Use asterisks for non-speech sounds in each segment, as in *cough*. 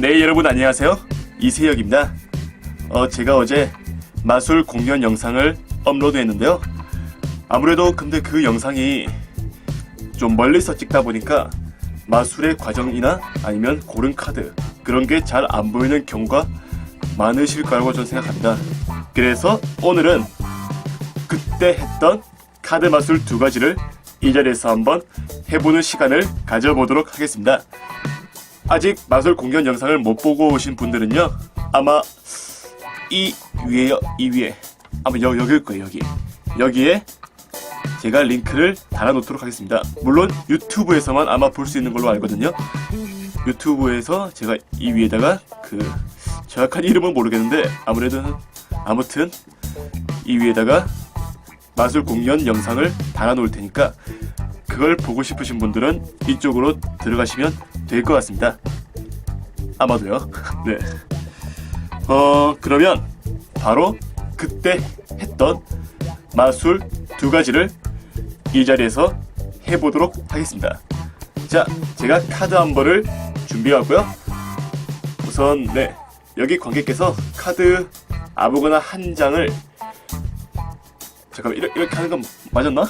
네 여러분 안녕하세요. 이세혁입니다. 어 제가 어제 마술 공연 영상을 업로드했는데요. 아무래도 근데 그 영상이 좀 멀리서 찍다 보니까 마술의 과정이나 아니면 고른 카드 그런 게 잘 안 보이는 경우가 많으실 거라고 저는 생각합니다. 그래서 오늘은 그때 했던 카드 마술 두 가지를 이 자리에서 한번 해보는 시간을 가져보도록 하겠습니다 아직 마술 공연 영상을 못 보고 오신 분들은요 아마 이 위에요 이 위에 아마 여, 여기일 거예요 여기. 여기에 제가 링크를 달아놓도록 하겠습니다. 물론 유튜브에서만 아마 볼 수 있는 걸로 알거든요. 유튜브에서 제가 이 위에다가 그 정확한 이름은 모르겠는데 아무래도 아무튼 이 위에다가 마술 공연 영상을 달아놓을 테니까 그걸 보고 싶으신 분들은 이쪽으로 들어가시면 될 것 같습니다. 아마도요. *laughs* 네. 어, 그러면 바로 그때 했던 마술 두 가지를 이 자리에서 해보도록 하겠습니다. 자, 제가 카드 한 번을 준비하고요. 우선, 네. 여기 관객께서 카드 아무거나 한 장을 잠깐만, 이렇게, 이렇게 하는 건 맞았나?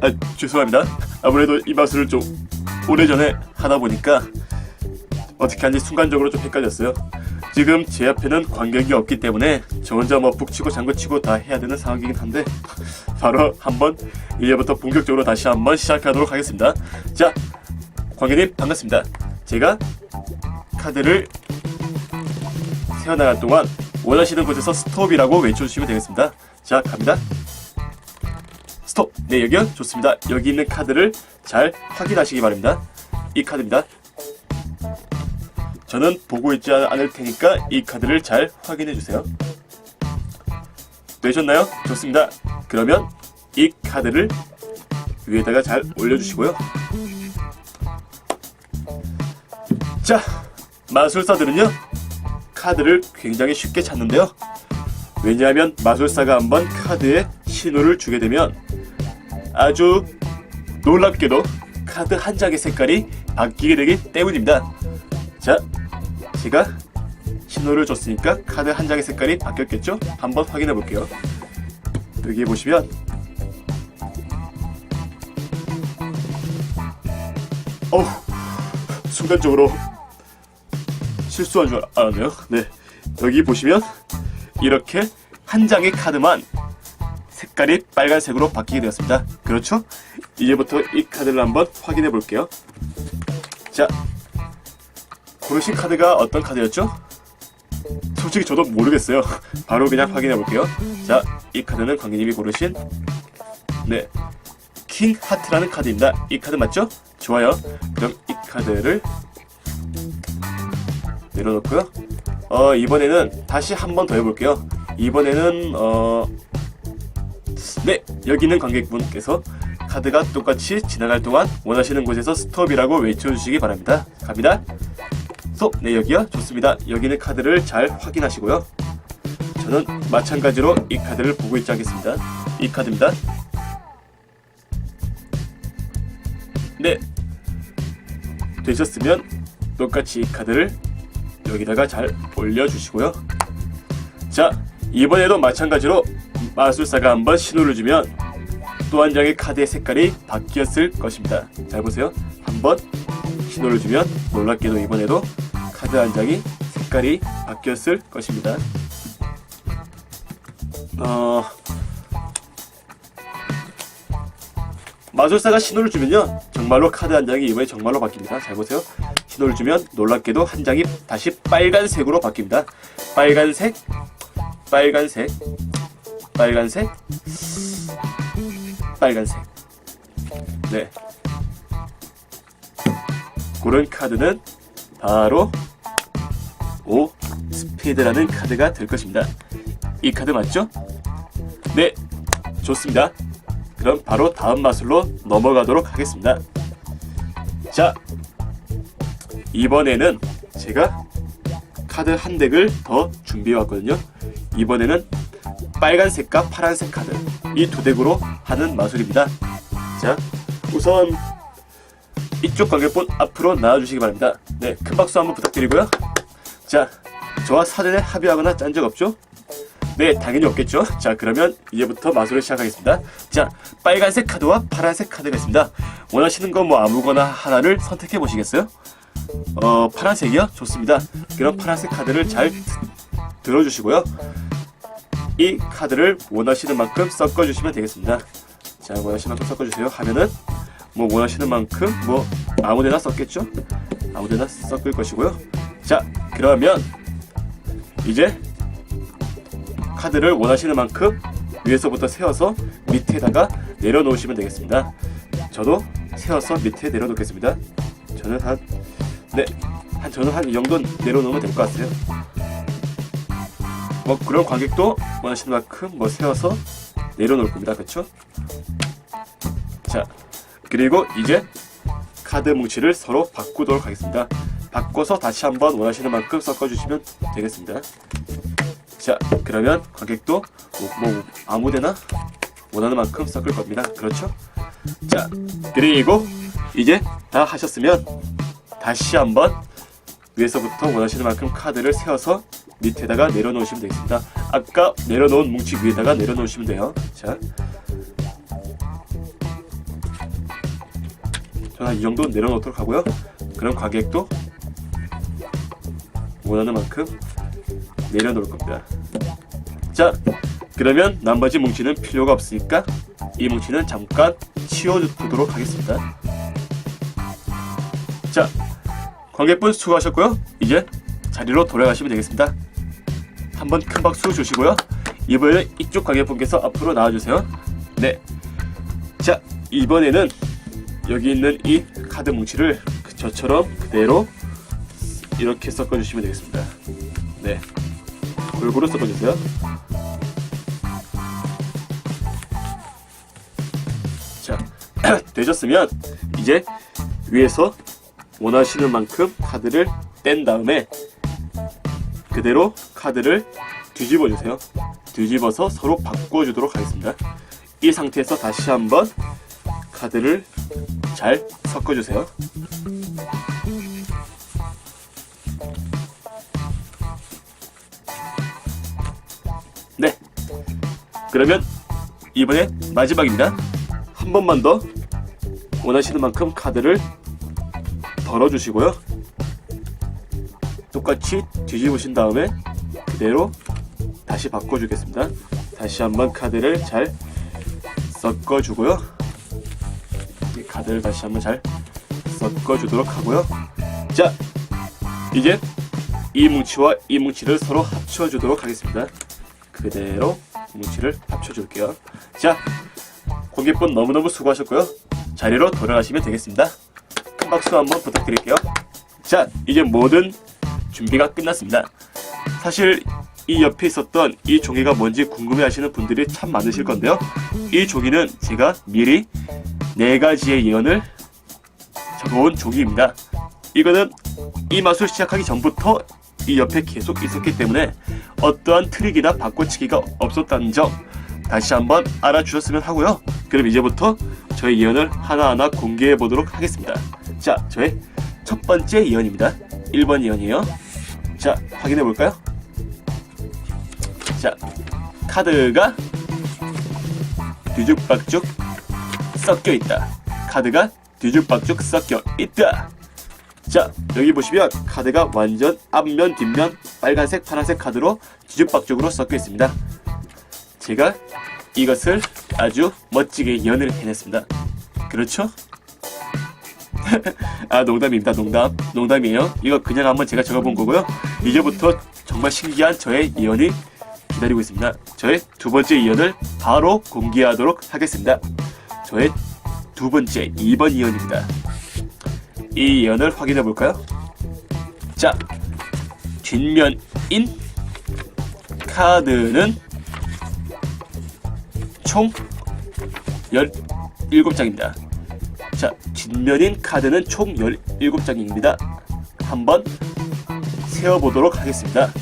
아, 죄송합니다. 아무래도 이 마술을 좀 오래전에 하다 보니까 어떻게 하는지 순간적으로 좀 헷갈렸어요. 지금 제 앞에는 관객이 없기 때문에 저 혼자 뭐 북치고 장구치고 다 해야 되는 상황이긴 한데 바로 한번 이제부터 본격적으로 다시 한번 시작하도록 하겠습니다. 자, 관객님 반갑습니다. 제가 카드를 세어나갈 동안 원하시는 곳에서 스톱이라고 외쳐주시면 되겠습니다. 자, 갑니다. 스톱. 네, 여기요. 좋습니다. 여기 있는 카드를 잘 확인하시기 바랍니다. 이 카드입니다. 저는 보고 있지 않- 않을 테니까 이 카드를 잘 확인해 주세요. 되셨나요? 좋습니다. 그러면 이 카드를 위에다가 잘 올려주시고요. 자, 마술사들은요, 카드를 굉장히 쉽게 찾는데요. 왜냐하면 마술사가 한번 카드에 신호를 주게 되면 아주 놀랍게도 카드 한 장의 색깔이 바뀌게 되기 때문입니다. 자, 제가 신호를 줬으니까 카드 한 장의 색깔이 바뀌었겠죠? 한번 확인해 볼게요. 여기 보시면 어우 순간적으로 실수한 줄 알았네요. 네, 여기 보시면 이렇게 한 장의 카드만 색깔이 빨간색으로 바뀌게 되었습니다. 그렇죠? 이제부터 이 카드를 한번 확인해 볼게요. 자, 고르신 카드가 어떤 카드였죠? 솔직히 저도 모르겠어요. *laughs* 바로 그냥 확인해 볼게요. 자, 이 카드는 관객님이 고르신 네, 킹 하트라는 카드입니다. 이 카드 맞죠? 좋아요. 그럼 이 카드를 내려놓고요. 어, 이번에는 다시 한 번 더 해볼게요. 이번에는 어, 네, 여기 있는 관객분께서 카드가 똑같이 지나갈 동안 원하시는 곳에서 스톱이라고 외쳐주시기 바랍니다. 갑니다. 스톱! 네, 여기요. 좋습니다. 여기 있는 카드를 잘 확인하시고요. 저는 마찬가지로 이 카드를 보고 있지 않겠습니다. 이 카드입니다. 네. 되셨으면 똑같이 이 카드를 여기다가 잘 올려주시고요. 자, 이번에도 마찬가지로 마술사가 한번 신호를 주면 또 한 장의 카드의 색깔이 바뀌었을 것입니다. 잘 보세요. 한번 신호를 주면 놀랍게도 이번에도 카드 한 장이 색깔이 바뀌었을 것입니다. 어... 마술사가 신호를 주면요 정말로 카드 한 장이 이번에 정말로 바뀝니다 잘 보세요 신호를 주면 놀랍게도 한 장이 다시 빨간색으로 바뀝니다 빨간색 빨간색 빨간색 빨간색 네 그런 카드는 바로 오 스피드라는 카드가 될 것입니다 이 카드 맞죠? 네 좋습니다 그럼 바로 다음 마술로 넘어가도록 하겠습니다. 자, 이번에는 제가 카드 한 덱을 더 준비해 왔거든요. 이번에는 빨간색과 파란색 카드 이 두 덱으로 하는 마술입니다. 자, 우선 이쪽 관객분 앞으로 나와주시기 바랍니다. 네, 큰 박수 한번 부탁드리고요. 자, 저와 사전에 합의하거나 짠 적 없죠? 네, 당연히 없겠죠. 자, 그러면 이제부터 마술을 시작하겠습니다. 자, 빨간색 카드와 파란색 카드가 있습니다. 원하시는 거 뭐 아무거나 하나를 선택해 보시겠어요? 어, 파란색이요? 좋습니다. 그럼 파란색 카드를 잘 드- 들어주시고요. 이 카드를 원하시는 만큼 섞어주시면 되겠습니다. 자, 원하시는 만큼 섞어주세요. 하면은 뭐 원하시는 만큼 뭐 아무데나 썼겠죠? 아무데나 섞을 것이고요. 자, 그러면 이제 카드를 원하시는 만큼 위에서부터 세워서 밑에다가 내려놓으시면 되겠습니다. 저도 세워서 밑에 내려놓겠습니다. 저는 한 네, 한 저는 한 이 정도 내려놓으면 될 것 같아요. 뭐 그런 관객도 원하시는 만큼 뭐 세워서 내려놓을 겁니다. 그렇죠? 자, 그리고 이제 카드 뭉치를 서로 바꾸도록 하겠습니다. 바꿔서 다시 한번 원하시는 만큼 섞어주시면 되겠습니다. 자, 그러면 관객도 뭐, 뭐 아무데나 원하는 만큼 섞을 겁니다. 그렇죠? 자, 그리고 이제 다 하셨으면 다시 한번 위에서부터 원하시는 만큼 카드를 세워서 밑에다가 내려놓으시면 되겠습니다. 아까 내려놓은 뭉치 위에다가 내려놓으시면 돼요. 자, 저는 한이 정도 내려놓도록 하고요. 그럼 관객도 원하는 만큼 내려놓을 겁니다. 자, 그러면 나머지 뭉치는 필요가 없으니까 이 뭉치는 잠깐 치워두도록 하겠습니다. 자, 관객분 수고하셨고요. 이제 자리로 돌아가시면 되겠습니다. 한번 큰 박수 주시고요. 이번에 이쪽 관객분께서 앞으로 나와주세요. 네. 자, 이번에는 여기 있는 이 카드 뭉치를 그 저처럼 그대로 이렇게 섞어주시면 되겠습니다. 네. 골고루 섞어주세요. 자, *clears throat* 되셨으면 이제 위에서 원하시는 만큼 카드를 뗀 다음에 그대로 카드를 뒤집어 주세요. 뒤집어서 서로 바꿔 주도록 하겠습니다. 이 상태에서 다시 한번 카드를 잘 섞어 주세요. 네. 그러면 이번에 마지막입니다. 한 번만 더 원하시는 만큼 카드를 덜어 주시고요. 똑같이 뒤집으신 다음에 그대로 다시 바꿔주겠습니다. 다시 한번 카드를 잘 섞어주고요. 이 카드를 다시 한번 잘 섞어주도록 하고요. 자, 이제 이 뭉치와 이 뭉치를 서로 합쳐주도록 하겠습니다. 그대로 뭉치를 합쳐줄게요. 자, 고객분 너무너무 수고하셨고요. 자리로 돌아가시면 되겠습니다. 큰 박수 한번 부탁드릴게요. 자, 이제 모든 준비가 끝났습니다. 사실 이 옆에 있었던 이 종이가 뭔지 궁금해 하시는 분들이 참 많으실 건데요. 이 종이는 제가 미리 네 가지의 예언을 적어온 종이입니다. 이거는 이 마술 시작하기 전부터 이 옆에 계속 있었기 때문에 어떠한 트릭이나 바꿔치기가 없었다는 점 다시 한번 알아주셨으면 하고요. 그럼 이제부터 저의 예언을 하나하나 공개해 보도록 하겠습니다. 자, 저의 첫 번째 예언입니다. 1번 예언이에요. 자, 확인해 볼까요? 자, 카드가 뒤죽박죽 섞여 있다. 카드가 뒤죽박죽 섞여 있다. 자, 여기 보시면 카드가 완전 앞면, 뒷면, 빨간색, 파란색 카드로 뒤죽박죽으로 섞여 있습니다. 제가 이것을 아주 멋지게 연을 해냈습니다. 그렇죠? *laughs* 아 농담입니다 농담 농담이에요 이거 그냥 한번 제가 적어본 거고요 이제부터 정말 신기한 저의 예언이 기다리고 있습니다 저의 두 번째 예언을 바로 공개하도록 하겠습니다 저의 두 번째 2번 예언입니다 이 예언을 확인해 볼까요 자 뒷면인 카드는 총 17장입니다. 자, 뒷면인 카드는 총 17장입니다. 한번 세어보도록 하겠습니다.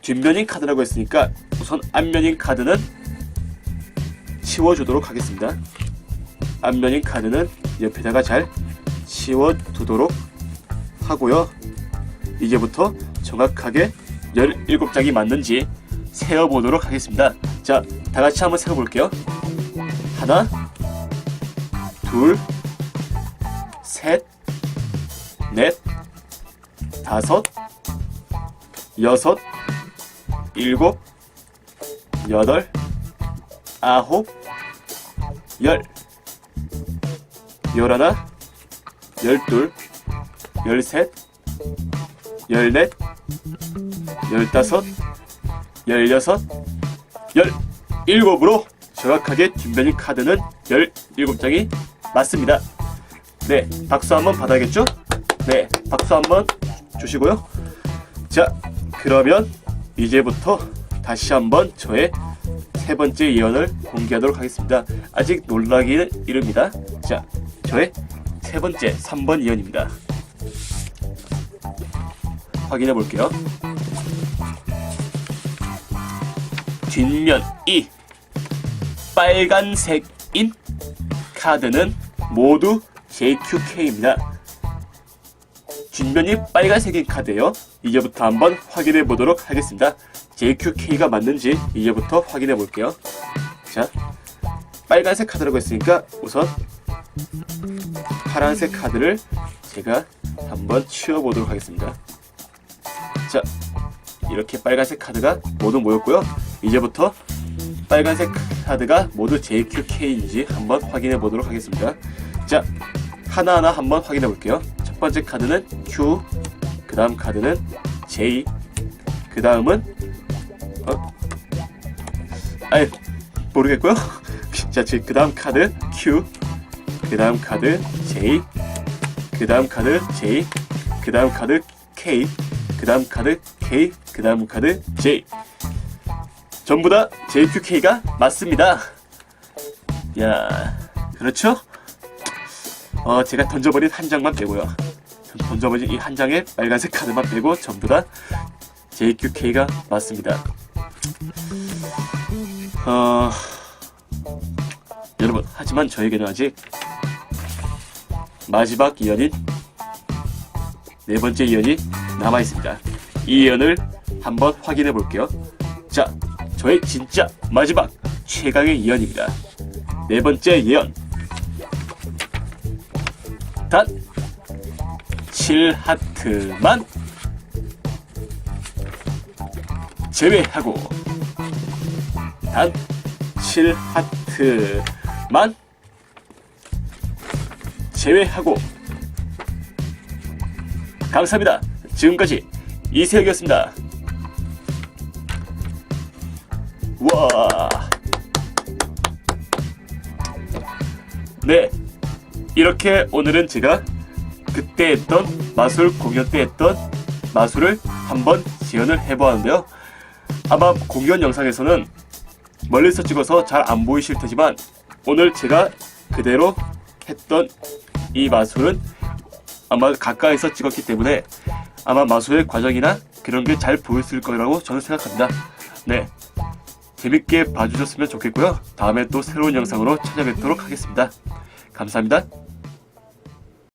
자, 뒷면인 카드라고 했으니까 우선 앞면인 카드는 치워주도록 하겠습니다. 앞면인 카드는 옆에다가 잘 치워 두도록 하고요. 이제부터 정확하게 17장이 맞는지 세어보도록 하겠습니다. 자, 다 같이 한번 세어볼게요. 하나, 둘, 셋, 넷, 다섯, 여섯, 일곱, 여덟, 아홉, 열, 열하나, 열둘, 열셋, 열넷, 열다섯, 열여섯, 열일곱으로 정확하게 뒷면인 카드는 열일곱 장이 맞습니다. 네, 박수 한번 받아야겠죠? 네, 박수 한번 주시고요. 자, 그러면 이제부터 다시 한번 저의 세 번째 예언을 공개하도록 하겠습니다. 아직 놀라기는 이릅니다. 자, 저의 세 번째 3번 예언입니다. 확인해 볼게요. 뒷면이 빨간색인 카드는 모두 JQK입니다. 뒷면이 빨간색인 카드예요. 이제부터 한번 확인해 보도록 하겠습니다. JQK가 맞는지 이제부터 확인해 볼게요. 자, 빨간색 카드라고 했으니까 우선 파란색 카드를 제가 한번 치워 보도록 하겠습니다. 자, 이렇게 빨간색 카드가 모두 모였고요. 이제부터 빨간색 카드가 모두 JQK인지 한번 확인해 보도록 하겠습니다. 자, 하나하나 한번 확인해 볼게요. 첫 번째 카드는 Q, 그 다음 카드는 J, 그 다음은 어? 아니 모르겠고요. *laughs* 자, 그 다음 카드 Q, 그 다음 카드 J, 그 다음 카드 J, 그 다음 카드 K, 그 다음 카드 K, 그 다음 카드 J. 전부 다 JQK가 맞습니다. 야, 그렇죠? 어, 제가 던져버린 한 장만 빼고요. 던져버린 이 한 장의 빨간색 카드만 빼고 전부 다 JQK가 맞습니다. 어, 여러분, 하지만 저에게는 아직 마지막 이연인 네 번째 이연이 남아 있습니다. 이 이연을 한번 확인해 볼게요. 자, 저의 진짜 마지막 최강의 이연입니다. 네 번째 예언. 단 7하트만 제외하고 단 7하트만 제외하고 감사합니다. 지금까지 이세혁이었습니다. 와. 네. 이렇게 오늘은 제가 그때 했던 마술 공연 때 했던 마술을 한번 지연을 해보았는데요. 아마 공연 영상에서는 멀리서 찍어서 잘 안 보이실 테지만 오늘 제가 그대로 했던 이 마술은 아마 가까이서 찍었기 때문에 아마 마술의 과정이나 그런 게 잘 보였을 거라고 저는 생각합니다. 네. 재밌게 봐주셨으면 좋겠고요. 다음에 또 새로운 영상으로 찾아뵙도록 하겠습니다. 감사합니다.